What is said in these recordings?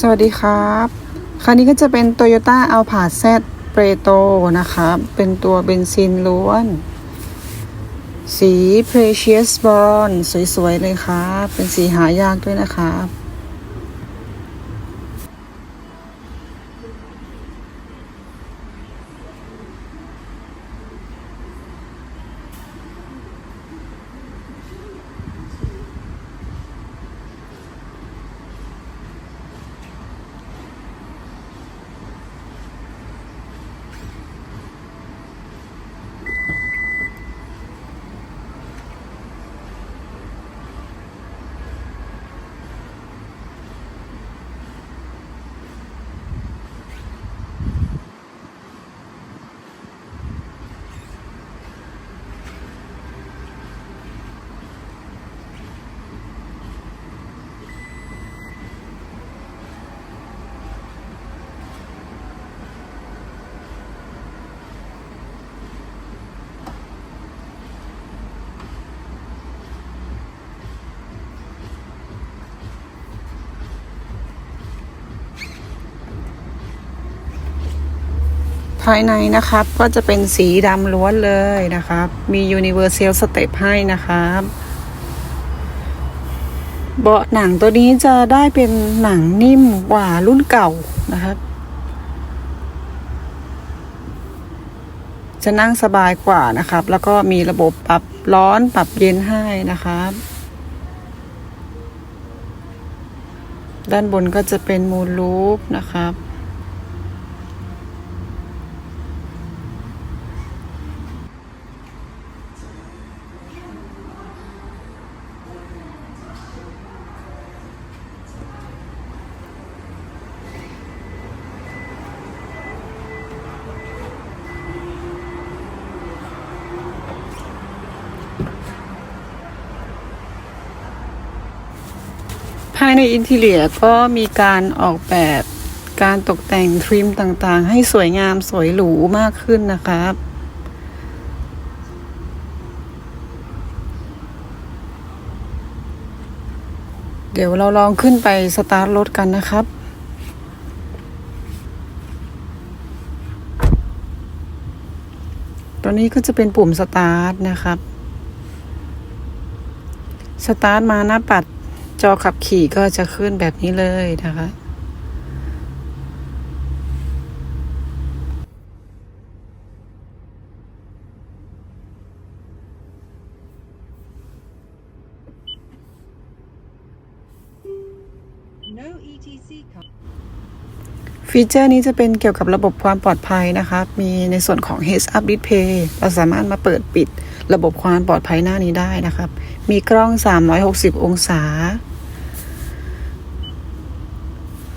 สวัสดีครับคันนี้ก็จะเป็น Toyota a l p a Z เปรโตนะครับเป็นตัวเบนซินล้วน สี Precious Bronze สวยๆ เลยครับ เป็นสีหายากด้วยนะครับายในนะครับ ก็จะเป็นสีดำล้วนเลยนะครับ มี Universal Step ให้นะครับเบาะหนังตัวนี้จะได้เป็นหนังนิ่มกว่ารุ่นเก่านะครับ จะนั่งสบายกว่านะครับ แล้วก็มีระบบปรับร้อนปรับเย็นให้นะครับ ด้านบนก็จะเป็นมูลลูปนะครับายในอินทีเลียก็มีการออกแบบการตกแต่งทริมต่างๆ ให้สวยงามสวยหรูมากขึ้นนะครับเดี๋ยวเราลองขึ้นไปสตาร์ทรถกันนะครับตัวนี้ก็จะเป็นปุ่มสตาร์ทนะครับ สตาร์ทมาหน้าปัด จอขับขี่ก็จะขึ้นแบบนี้เลยนะคะ No ETC card. ฟีเจอร์นี้จะเป็นเกี่ยวกับระบบความปลอดภัยนะคะ มีในส่วนของ Heads Up Display เราสามารถมาเปิดปิดระบบความปลอดภัยหน้านี้ได้นะครับ มีกล้อง 360 องศา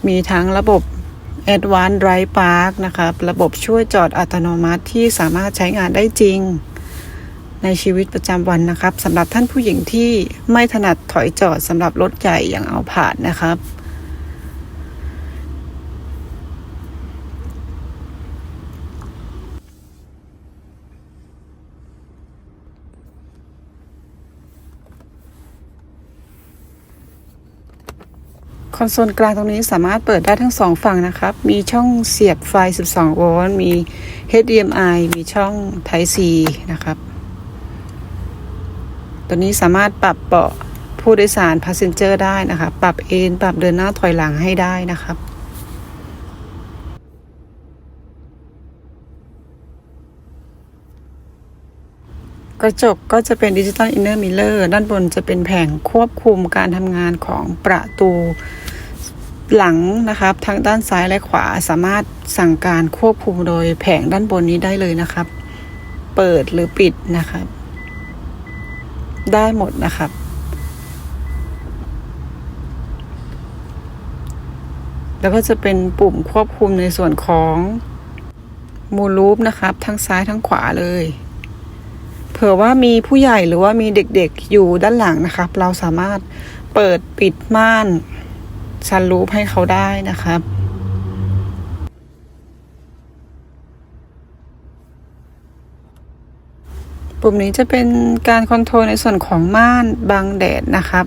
มีทั้งระบบ Advanced Drive Park นะครับ ระบบช่วยจอดอัตโนมัติที่สามารถใช้งานได้จริง ในชีวิตประจำวันนะครับสำหรับท่านผู้หญิงที่ไม่ถนัดถอยจอดสำหรับรถใหญ่อย่างเอาผ่านนะครับ คอนโซลกลางตรงนี้สามารถเปิดได้ทั้งสองฝั่งนะครับ มีช่องเสียบไฟ 12 โวลต์ มี HDMI มีช่อง Type C นะครับ ตัวนี้สามารถปรับเบาะผู้โดยสาร Passenger ได้นะคะ ปรับเอนปรับเดินหน้าถอยหลังให้ได้นะครับกระจกก็จะเป็นดิจิตอลอินเนอร์มิเลอร์ด้านบนจะเป็นแผงควบคุมการทำงานของประตู หลังนะครับ ทั้งด้านซ้ายและขวาสามารถสั่งการควบคุมโดยแผงด้านบนนี้ได้เลยนะครับ เปิดหรือปิดนะครับ ได้หมดนะครับ แล้วก็จะเป็นปุ่มควบคุมในส่วนของมูลูปนะครับ ทั้งซ้ายทั้งขวาเลย เผื่อว่ามีผู้ใหญ่หรือว่ามีเด็กๆอยู่ด้านหลังนะครับ เราสามารถเปิดปิดม่าน ซันรูปให้เขาได้นะครับปุ่มนี้จะเป็นการคอนโทรลในส่วนของม่านบังแดดนะครับ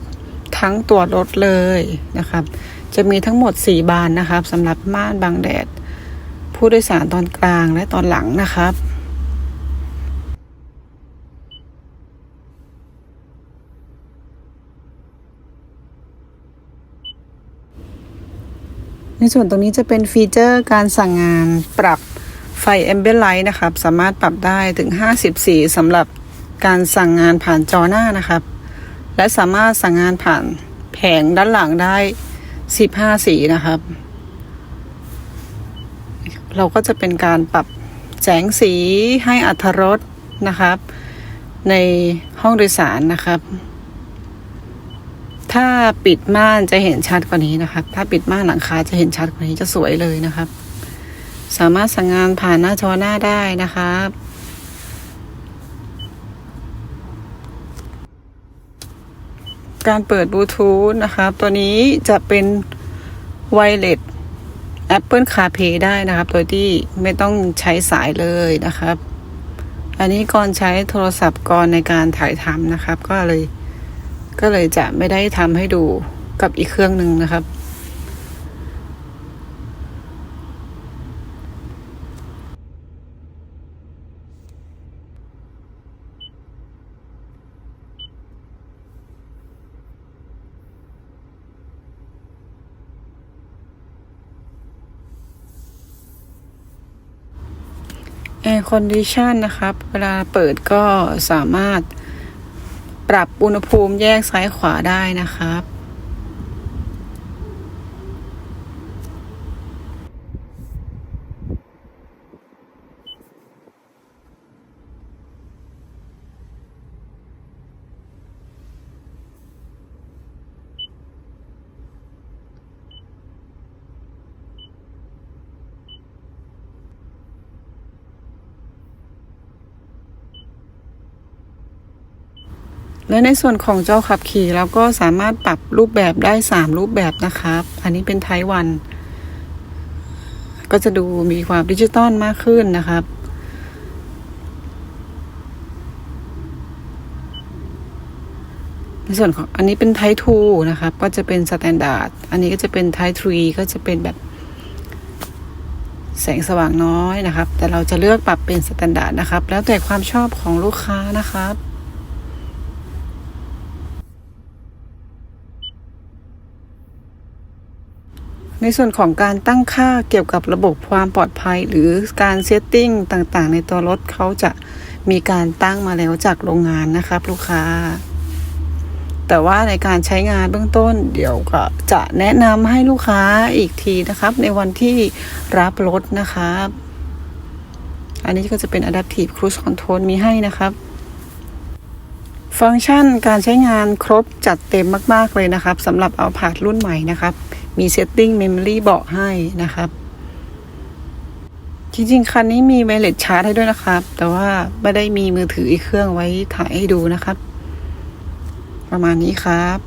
ทั้งตัวรถเลยนะครับ จะมีทั้งหมด 4 บานนะครับสำหรับม่านบังแดด ผู้โดยสารตอนกลางและตอนหลังนะครับ ในส่วนตรงนี้จะเป็นฟีเจอร์การสั่งงานปรับไฟ Ambient Light นะครับ สามารถปรับได้ถึง50สีสำหรับการสั่งงานผ่านจอหน้านะครับ และสามารถสั่งงานผ่านแผงด้านหลังได้ 15 สีนะครับ เราก็จะเป็นการปรับแสงสีให้อัธรสนะครับ ในห้องโดยสารนะครับ ถ้าปิดม่านจะเห็นชัดกว่านี้นะครับ ถ้าปิดม่านหลังคาจะเห็นชัดกว่านี้จะสวยเลยนะครับ สามารถสั่งงานผ่านหน้าจอหน้าได้นะครับการเปิดบลูทูธนะครับ ตัวนี้จะเป็นไวเลส Apple CarPlay ได้นะครับ โดยที่ไม่ต้องใช้สายเลยนะครับ อันนี้ก่อนใช้โทรศัพท์ก่อนในการถ่ายทำนะครับ ก็เลย ก็เลยจะไม่ได้ทำให้ดูกับอีกเครื่องหนึ่งนะครับ Air Condition นะครับ เวลาเปิดก็สามารถ ปรับอุณหภูมิแยกซ้ายขวาได้นะครับ และในส่วนของจอขับขี่เราก็สามารถปรับรูปแบบได้ 3 รูปแบบนะครับ อันนี้เป็นไทวัน ก็จะดูมีความดิจิตอลมากขึ้นนะครับ ในส่วนของอันนี้เป็นไททูนะครับ ก็จะเป็นสแตนดาร์ด อันนี้ก็จะเป็นไททรีก็จะเป็นแบบ แสงสว่างน้อยนะครับ แต่เราจะเลือกปรับเป็นสแตนดาร์ดนะครับ แล้วแต่ความชอบของลูกค้านะครับ ในส่วนของการตั้งค่าเกี่ยวกับระบบความปลอดภัย หรือการเซตติ้งต่างๆ ในตัวรถเขาจะมีการตั้งมาแล้วจากโรงงานนะครับลูกค้า แต่ว่าในการใช้งานเบื้องต้น เดี๋ยวก็จะแนะนำให้ลูกค้าอีกทีนะครับ ในวันที่รับรถนะครับ อันนี้ก็จะเป็น Adaptive Cruise Control มีให้นะครับฟังก์ชันการใช้งานครบจัดเต็มมาก ๆ เลยนะครับสำหรับเอาผาดรุ่นใหม่นะครับ มี Setting Memory บอกให้นะครับ จริงๆ คันนี้มีไวเลสชาร์จให้ด้วยนะครับ แต่ว่าไม่ได้มีมือถืออีกเครื่องไว้ถ่ายให้ดูนะครับ ประมาณนี้ครับ